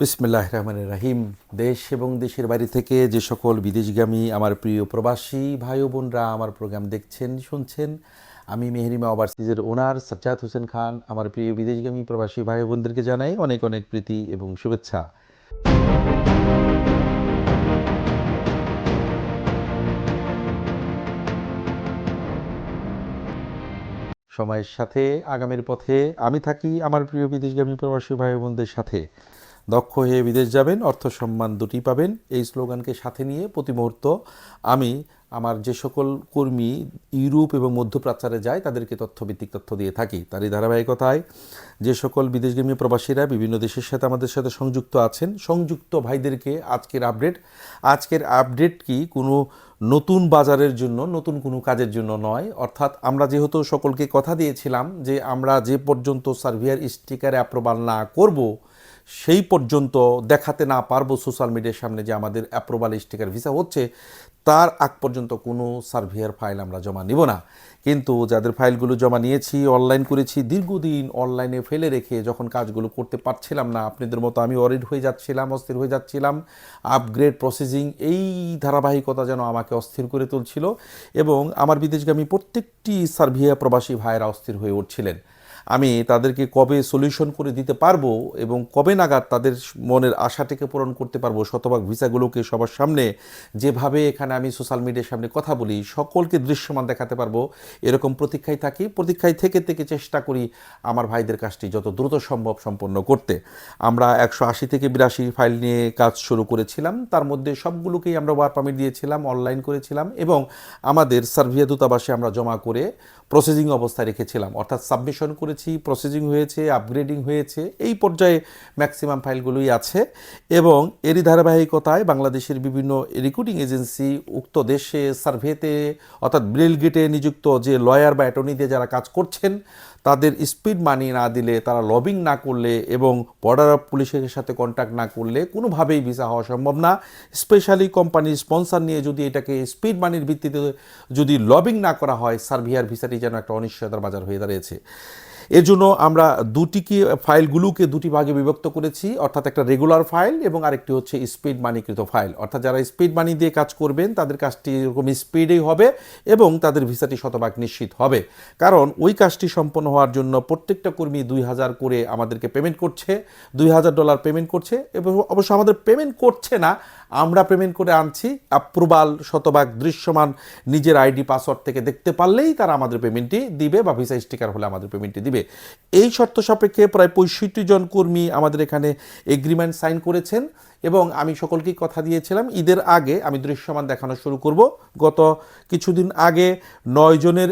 বিসমিল্লাহ রহমান রাহিম। দেশ এবং দেশের বাইরে থেকে যে সকল বিদেশগামী, আমার প্রিয় প্রবাসী ভাই বোনরা আমার প্রোগ্রাম দেখছেন, শুনছেন, আমি মেহরিমা ওভারসিজের ওনার সাজ্জাদ হোসেন খান, আমার প্রিয় বিদেশগামী প্রবাসী ভাই বোনদেরকে জানাই অনেক অনেক প্রীতি এবং শুভেচ্ছা। সময়ের সাথে, আগামীর পথে আমি থাকি আমার প্রিয় বিদেশগামী প্রবাসী ভাই বোনদের সাথে। দক্ষ হয়ে বিদেশ যাবেন, অর্থ সম্মান দুটি পাবেন। এই স্লোগানকে সাথে নিয়ে প্রতি মুহূর্ত আমি আমার যে সকল কর্মী ইউরোপ এবং মধ্যপ্রাচ্যে যায়, তাদেরকে তথ্যভিত্তিক তথ্য দিয়ে থাকি। তারই ধারাবাহিকতায় যে সকল বিদেশগামী প্রবাসীরা বিভিন্ন দেশের সাথে আমাদের সাথে সংযুক্ত আছেন, সংযুক্ত ভাইদেরকে আজকের আপডেট। আজকের আপডেট কি? কোনো নতুন বাজারের জন্য, নতুন কোনো কাজের জন্য নয়। অর্থাৎ আমরা যেহেতু সকলকে কথা দিয়েছিলাম যে আমরা যে পর্যন্ত সার্ভিয়ার স্টিকারে অ্যাপ্রুভাল না করব সেই পর্যন্ত দেখাতে না পারব সোশ্যাল মিডিয়ার সামনে যে আমাদের অ্যাপ্রুভাল স্টিকার ভিসা হচ্ছে, তার আগ পর্যন্ত কোনো সার্ভিয়ার ফাইল আমরা জমা নিব না। কিন্তু যাদের ফাইলগুলো জমা নিয়েছি অনলাইন করেছি, দীর্ঘদিন অনলাইনে ফেলে রেখে যখন কাজগুলো করতে পারছিলাম না, আপনাদের মতো আমি অরিড হয়ে যাচ্ছিলাম, অস্থির হয়ে যাচ্ছিলাম আপগ্রেড প্রসেসিং এই ধারাবাহিকতা যেন আমাকে অস্থির করে তুলছিল এবং আমার বিদেশগামী প্রত্যেকটি সার্ভিয়া প্রবাসী ভাইয়েরা অস্থির হয়ে উঠছিলেন। আমি তাদেরকে কবে সলিউশন করে দিতে পারব এবং কবে নাগাদ তাদের মনের আশাটিকে পূরণ করতে পারব, শতভাগ ভিসাগুলোকে সবার সামনে, যেভাবে এখানে আমি সোশ্যাল মিডিয়ার সামনে কথা বলি, সকলকে দৃশ্যমান দেখাতে পারব, এরকম প্রতীক্ষায় থাকি, প্রতীক্ষায় থেকে থেকে চেষ্টা করি আমার ভাইদের কাজটি যত দ্রুত সম্ভব সম্পন্ন করতে। আমরা একশো আশি থেকে বিরাশি ফাইল নিয়ে কাজ শুরু করেছিলাম, তার মধ্যে সবগুলোকেই আমরা ওয়ার পারমিট দিয়েছিলাম অনলাইন করেছিলাম এবং আমাদের সার্ভিয়া দূতাবাসে আমরা জমা করে প্রসেসিং অবস্থায় রেখেছিলাম, অর্থাৎ সাবমিশন করেছি প্রসেসিং হয়েছে আপগ্রেডিং হয়েছে, এই পর্যায়ে ম্যাক্সিমাম ফাইলগুলোই আছে এবং এরই ধারাবাহিকতায় বাংলাদেশের বিভিন্ন রিক্রুটিং এজেন্সি উক্ত দেশে সার্ভেতে অর্থাৎ ব্রিল গেটে নিযুক্ত যে লয়ার বা অ্যাটর্নিতে যারা কাজ করছেন তাদের স্পিড মানি না দিলে, তারা লবিং না করলে এবং বর্ডার অফ পুলিশের সাথে কন্ট্যাক্ট না করলে কোনোভাবেই ভিসা হওয়া সম্ভব না। স্পেশালি কোম্পানির স্পন্সর নিয়ে যদি এটাকে স্পিড মানির ভিত্তিতে যদি লবিং না করা হয় সার্ভিয়ার ভিসাটি যেন একটা অনিশ্চয়তার বাজার হয়ে দাঁড়িয়েছে। এর জন্য আমরা দুটিকে ফাইলগুলোকে দুটি ভাগে বিভক্ত করেছি, অর্থাৎ একটা রেগুলার ফাইল এবং আরেকটি হচ্ছে স্পিড মানিকৃত ফাইল অর্থাৎ যারা স্পিড মানি দিয়ে কাজ করবেন, তাদের কাজটি এরকম স্পিডেই হবে এবং তাদের ভিসাটি শতভাগ নিশ্চিত হবে। কারণ ওই কাজটি সম্পন্ন হওয়ার জন্য প্রত্যেকটা কর্মী দুই হাজার করে আমাদেরকে পেমেন্ট করছে, দুই হাজার ডলার পেমেন্ট করছে এবং অবশ্য আমাদের পেমেন্ট করছে না, আমরা পেমেন্ট করে আনছি অ্যাপ্রুভাল শতভাগ দৃশ্যমান নিজের আইডি পাসওয়ার্ড থেকে দেখতে পারলেই তারা আমাদের পেমেন্টটি দিবে বা ভিসা স্টিকার হলে আমাদের পেমেন্টটি দিবে। এই শর্ত সাপেক্ষে প্রায় পঁয়ষট্টি জন কর্মী আমাদের এখানে এগ্রিমেন্ট সাইন করেছেন। এবং আমি সকলকেই কথা দিয়েছিলাম, ঈদের আগে আমি দৃশ্যমান দেখানো শুরু করব। গত কিছুদিন আগে নয় জনের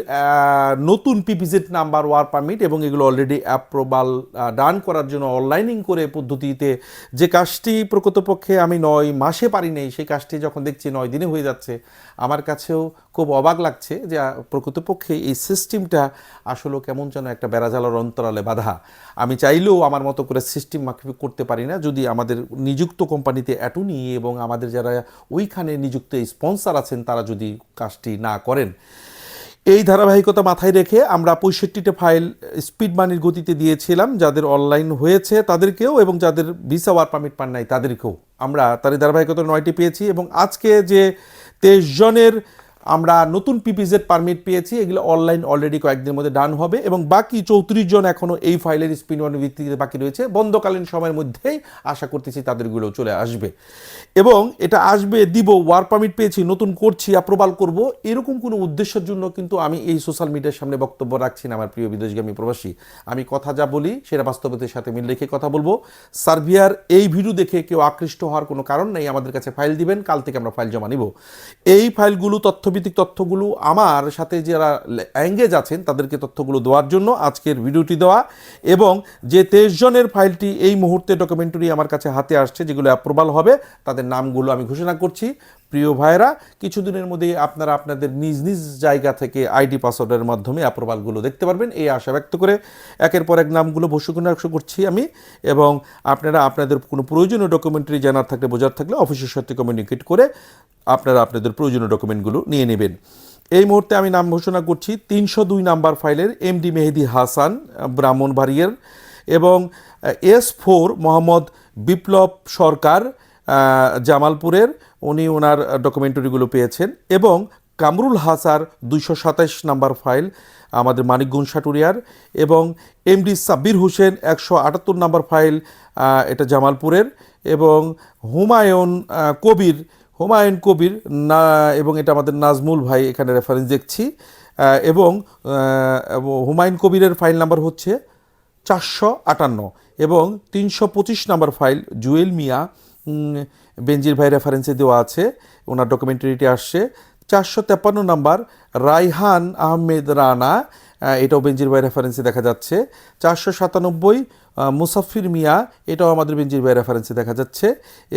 নতুন পিপিজেড নাম্বার ওয়ার পারমিট এবং এগুলো অলরেডি অ্যাপ্রোভাল ডান করার জন্য অনলাইনিং করে পদ্ধতিতে যে কাজটি প্রকৃতপক্ষে আমি নয় মাসে পারি নেই, সেই কাজটি যখন দেখছি নয় দিনে হয়ে যাচ্ছে, আমার কাছেও খুব অবাক লাগছে যে প্রকৃতপক্ষে এই সিস্টেমটা আসলে কেমন যেন একটা বেড়াজালার অন্তরালে বাধা। আমি চাইলেও আমার মতো করে সিস্টেম মাফিক করতে পারি না, যদি আমাদের নিযুক্ত কোম্পানিতে অ্যাটুনি এবং আমাদের যারা ওইখানে নিযুক্ত স্পন্সার আছেন, তারা যদি কাজটি না করেন। এই ধারাবাহিকতা মাথায় রেখে আমরা পঁয়ষট্টিটা ফাইল স্পিড মানির গতিতে দিয়েছিলাম, যাদের অনলাইন হয়েছে তাদেরকেও এবং যাদের ভিসা ওয়ার পারমিট পান নাই তাদেরকেও। আমরা তাদের ধারাবাহিকতা নয়টি পেয়েছি এবং আজকে যে তেইশ জনের আমরা নতুন পিপিজেড পারমিট পেয়েছি, এগুলো অনলাইন অলরেডি কয়েকদিনের মধ্যে ডান হবে এবং বাকি চৌত্রিশ জন এখনও এই ফাইলের স্পিন ওয়ান ভিত্তিতে বাকি রয়েছে। বন্ধকালীন সময়ের মধ্যেই আশা করতেছি তাদেরগুলো চলে আসবে। এবং এটা আসবে, দিব ওয়ার পারমিট পেয়েছি, নতুন করছি অ্যাপ্রুভাল করব, এরকম কোনো উদ্দেশ্যের জন্য কিন্তু আমি এই সোশ্যাল মিডিয়ার সামনে বক্তব্য রাখছি না, আমার প্রিয় বিদেশগামী প্রবাসী। আমি কথা যা বলি, সেটা বাস্তবতার সাথে মিল রেখে কথা বলব। সার্ভিয়ার, এই ভিডিও দেখে কেউ আকৃষ্ট হওয়ার কোনো কারণ নেই, আমাদের কাছে ফাইল দিবেন, কাল থেকে আমরা ফাইল জমা নিব। এই ফাইলগুলো তথ্যভিত্তিক তথ্যগুলো আমার সাথে যারা অ্যাঙ্গেজ আছেন, তাদেরকে তথ্যগুলো দেওয়ার জন্য আজকের ভিডিওটি দেওয়া এবং যে তেইশ জনের ফাইলটি এই মুহূর্তে ডকুমেন্টারি আমার কাছে হাতে আসছে, যেগুলো অ্যাপ্রুভাল হবে, তাদের নামগুলো আমি ঘোষণা করছি। প্রিয় ভাইরা কিছুদিনের মধ্যে আপনারা আপনাদের নিজ নিজ জায়গা থেকে আইডি পাসওয়ার্ডের মাধ্যমে অ্যাপ্রুভালগুলো দেখতে পারবেন। এই আশা ব্যক্ত করে একের পর এক নামগুলো ঘোষণা করছি আমি এবং আপনারা আপনাদের কোনো প্রয়োজনীয় ডকুমেন্টারি জানার থাকলে, বোঝার থাকলে অফিসের সাথে কমিউনিকেট করে আপনারা আপনাদের প্রয়োজনীয় ডকুমেন্টগুলো নিয়ে নেবেন। এই মুহূর্তে আমি নাম ঘোষণা করছি, তিনশো দুই নাম্বার ফাইলের এমডি মেহেদি হাসান, ব্রাহ্মণবাড়িয়ার এবং এস ফোর মোহাম্মদ বিপ্লব সরকার জামালপুরের, উনি ওনার ডকুমেন্টারিগুলো পেয়েছেন এবং কামরুল হাসার দুইশো সাতাইশ নাম্বার ফাইল আমাদের মানিকগঞ্জ সাটুরিয়ার এবং এমডি সাব্বির হোসেন একশো আটাত্তর নাম্বার ফাইল এটা জামালপুরের এবং হুমায়ুন কবির হুমায়ুন কবির না, এবং এটা আমাদের নাজমুল ভাই এখানে রেফারেন্স দেখছি এবং হুমায়ুন কবিরের ফাইল নাম্বার হচ্ছে চারশো আটান্ন এবং তিনশো পঁচিশ number file Jewel Mia um, Benazir ভাই রেফারেন্সে দেওয়া আছে ওনার ডকুমেন্টারিটি আসছে। চারশো তেপ্পান্ন নাম্বার রাইহান আহমেদ রানা এটাও বেনজির ভাই রেফারেন্সে দেখা যাচ্ছে। চারশো সাতানব্বই মুসাফির মিয়া এটাও আমাদের বেনজির ভাই রেফারেন্সে দেখা যাচ্ছে।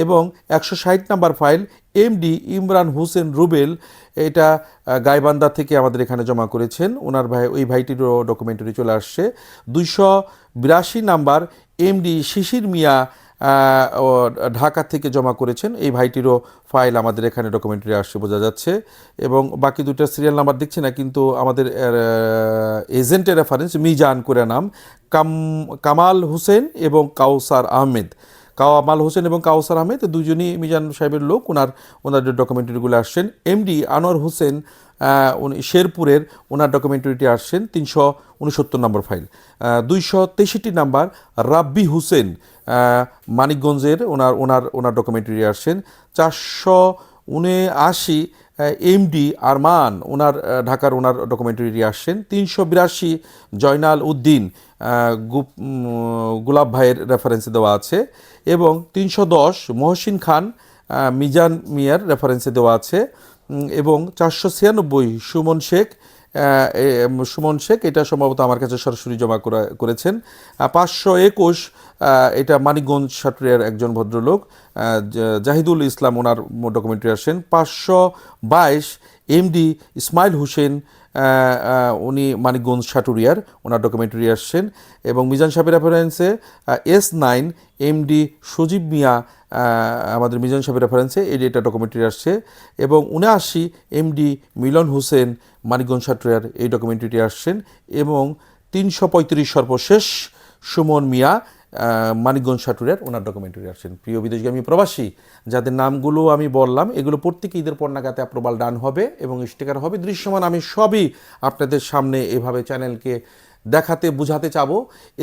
এবং একশো ষাট number file MD Imran Hossain Rubel এটা আহ, গাইবান্ধা থেকে আমাদের এখানে জমা করেছেন। ওনার ভাই ওই ভাইটিরও ডকুমেন্টারি চলে আসছে। দুইশো বিরাশি নাম্বার এমডি শিশির মিয়া ঢাকা থেকে জমা করেছেন। এই ভাইটিরও ফাইল আমাদের এখানে ডকুমেন্টারি আসছে, বোঝা যাচ্ছে। এবং বাকি দুটা সিরিয়াল নাম্বার দেখছি না, কিন্তু আমাদের এজেন্টের রেফারেন্স মিজান করে নাম, কাম, কামাল হোসেন এবং কাউসার আহমেদ। কামাল হোসেন এবং কাউসার আহমেদ, দুজনই মিজান সাহেবের লোক, ওনার, ওনাদের ডকুমেন্টারিগুলো আসছেন। এমডি আনোয়ার হোসেন উনি শেরপুরের ওনার ডকুমেন্টারিটি আসছেন, তিনশো উনসত্তর নম্বর ফাইল দুইশো তেষট্টি নাম্বার রাব্বি হুসেন মানিকগঞ্জের ওনার ওনার ওনার ডকুমেন্টারি আসছেন। চারশো উনআশি এমডি আরমান, ওনার ঢাকার ওনার ডকুমেন্টারি আসছেন। তিনশো বিরাশি জয়নাল উদ্দিন গুলাব ভাইয়ের রেফারেন্সে দেওয়া আছে। এবং তিনশো দশ মহসিন খান মিজান মিয়ার রেফারেন্সে দেওয়া আছে। এবং চারশো ছিয়ানব্বই সুমন শেখ সুমন শেখ, এটা সম্ভবত আমার কাছে সরাসরি জমা করা, করেছেন। পাঁচশো একুশ এটা মানিকগঞ্জ সাটুরিয়ার একজন ভদ্রলোক জাহিদুল ইসলাম ওনার ডকুমেন্টারি আসেন। পাঁচশো বাইশ, এমডি ইসমাইল হোসেন উনি মানিকগঞ্জ সাটুরিয়ার, ওনার ডকুমেন্টারি আসছেন। এবং মিজান সাহেবের রেফারেন্সে S nine MD Sajib Mia আমাদের মিজান সাহেবের রেফারেন্সে এই এটা ডকুমেন্টারি আসছে। এবং উনআশি এমডি মিলন হোসেন মানিকগঞ্জ সাটুরিয়ার এই ডকুমেন্টারিটি আসছেন। এবং তিনশো পঁয়ত্রিশ সর্বশেষ সুমন মিয়া মানিকগঞ্জ সাটুরের ওনার ডকুমেন্টারি আসছেন। প্রিয় বিদেশগামী প্রবাসী, যাদের নামগুলো আমি বললাম, এগুলো প্রত্যেক ঈদের পর অ্যাপ্রুভাল ডান হবে এবং স্টিকার হবে। দৃশ্যমান আমি সবই আপনাদের সামনে এভাবে চ্যানেলকে দেখাতে, বুঝাতে চাবো।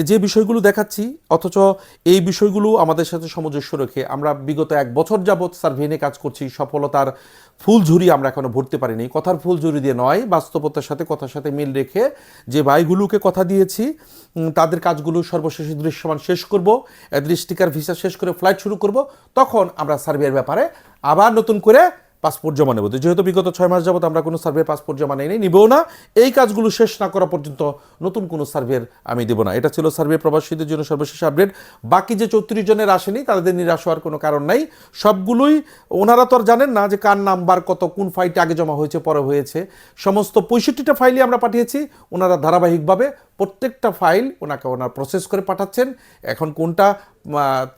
যে বিষয়গুলো দেখাচ্ছি, অথচ এই বিষয়গুলো আমাদের সাথে সামঞ্জস্য রেখে আমরা বিগত এক বছর যাবৎ সার্ভে নিয়ে কাজ করছি, সফলতার ফুলঝুরি আমরা এখনও ভরতে পারিনি। কথার ফুলঝুরি দিয়ে নয়, বাস্তবতার সাথে কথার সাথে মিল রেখে যে ভাইগুলোকে কথা দিয়েছি তাদের কাজগুলো সর্বশেষে দৃশ্যমান শেষ করব দৃষ্টিকার ভিসা শেষ করে ফ্লাইট শুরু করব, তখন আমরা সার্ভের ব্যাপারে আবার নতুন করে পাসপোর্ট জমা নেব। যেহেতু বিগত ছয় মাস যাবত আমরা কোনো সার্ভে পাসপোর্ট জমা নেই নিবও না। এই কাজগুলো শেষ না করা পর্যন্ত নতুন কোনো সার্ভের আমি দেব না। এটা ছিল সার্ভে প্রবাসীদের জন্য সর্বশেষ আপডেট বাকি যে চৌত্রিশ জনের আসেনি, তাদের নিরাশ হওয়ার কোনো কারণ নাই। সবগুলোই, ওনারা তো আর জানেন না যে কার নাম্বার কত, কোন ফাইলটা আগে জমা হয়েছে, পরে হয়েছে। সমস্ত পঁয়ষট্টিটা ফাইলই আমরা পাঠিয়েছি, ওনারা ধারাবাহিকভাবে প্রত্যেকটা ফাইল ওনাকে ওনার প্রসেস করে পাঠাচ্ছেন। এখন কোনটা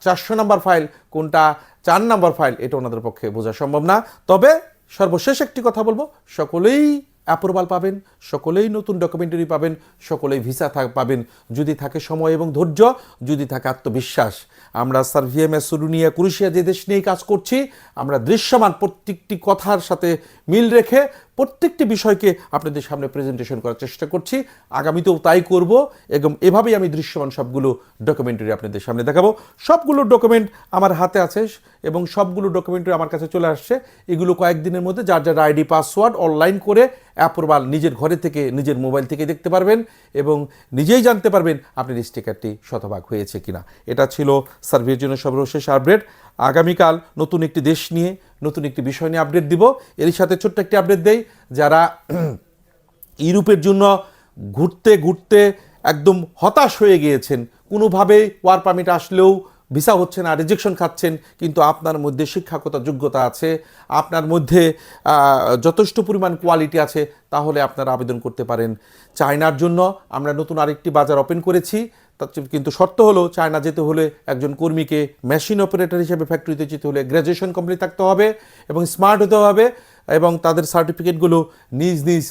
চারশো নাম্বার ফাইল, কোনটা চার নাম্বার ফাইল, এটা ওনাদের পক্ষে বোঝা সম্ভব না। তবে সর্বশেষ একটি কথা বলব, সকলেই অ্যাপ্রুভাল পাবেন, সকলেই নতুন ডকুমেন্টারি পাবেন, সকলেই ভিসা পাবেন। যদি থাকে সময় এবং ধৈর্য, যদি থাকে আত্মবিশ্বাস। আমরা সার্ভিএমএস সুরুনিয়া কুরুশিয়া যে দেশ নিয়ে কাজ করছি, আমরা দৃশ্যমান প্রত্যেকটি কথার সাথে মিল রেখে প্রত্যেকটি বিষয়কে আপনাদের সামনে প্রেজেন্টেশন করার চেষ্টা করছি। আগামীতেও তাই করব এবং এভাবেই আমি দৃশ্যমান সবগুলো ডকুমেন্টারি আপনাদের সামনে দেখাবো। সবগুলো ডকুমেন্ট আমার হাতে আছে এবং সবগুলো ডকুমেন্টারি আমার কাছে চলে আসছে। এগুলো কয়েকদিনের মধ্যে যার যার আইডি পাসওয়ার্ড অনলাইন করে অ্যাপ্রুভাল নিজের ঘরে থেকে, নিজের মোবাইল থেকে দেখতে পারবেন এবং নিজেই জানতে পারবেন আপনার স্টিকারটি শতভাগ হয়েছে কিনা। এটা ছিল সার্ভের জন্য সর্বশেষ আপডেট আগামীকাল নতুন একটি দেশ নিয়ে নতুন একটি বিষয় নিয়ে আপডেট দিব। এর সাথে ছোট্ট একটি আপডেট দেই, যারা ইউরোপের জন্য ঘুরতে ঘুরতে একদম হতাশ হয়ে গিয়েছেন, কোনোভাবেই ওয়ার পারমিট আসলেও ভিসা হচ্ছে না রিজেকশন খাচ্ছেন, কিন্তু আপনার মধ্যে শিক্ষাগত যোগ্যতা আছে, আপনার মধ্যে যথেষ্ট পরিমাণ কোয়ালিটি আছে, তাহলে আপনারা আবেদন করতে পারেন। চায়নার জন্য আমরা নতুন আরেকটি বাজার ওপেন করেছি কিন্তু শর্ত হলো, চায়না যেতে হলে একজন কর্মীকে মেশিন অপারেটর হিসেবে ফ্যাক্টরিতে যেতে হলে গ্র্যাজুয়েশন কমপ্লিট থাকতে হবে এবং স্মার্ট হতে হবে এবং তাদের সার্টিফিকেটগুলো নিজ নিজ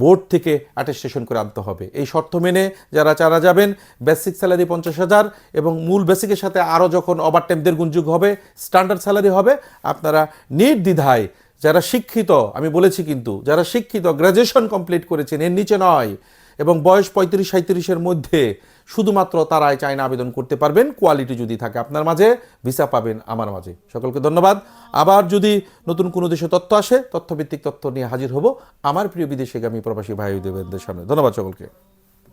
বোর্ড থেকে অ্যাটেস্টেশন করে আনতে হবে। এই শর্ত মেনে যারা চারা যাবেন বেসিক স্যালারি পঞ্চাশ হাজার এবং মূল বেসিকের সাথে আরও যখন ওভার টাইম দেড় গুণ যুগ হবে স্ট্যান্ডার্ড স্যালারি হবে, আপনারা নির্দ্বিধায় যারা শিক্ষিত, আমি বলেছি কিন্তু, যারা শিক্ষিত গ্র্যাজুয়েশন কমপ্লিট করেছেন, এর নিচে নয়। এবং বয়স পঁয়ত্রিশ সাঁত্রিশের মধ্যে শুধুমাত্র তারাই চায়না আবেদন করতে পারবেন। কোয়ালিটি যদি থাকে আপনার মাঝে, ভিসা পাবেন আমার মাঝে। সকলকে ধন্যবাদ। আবার যদি নতুন কোনো দেশে তথ্য আসে, তথ্যভিত্তিক তথ্য নিয়ে হাজির হব আমার প্রিয় বিদেশে গামী প্রবাসী ভাই দেবেন্দ্রের সামনে। ধন্যবাদ সকলকে।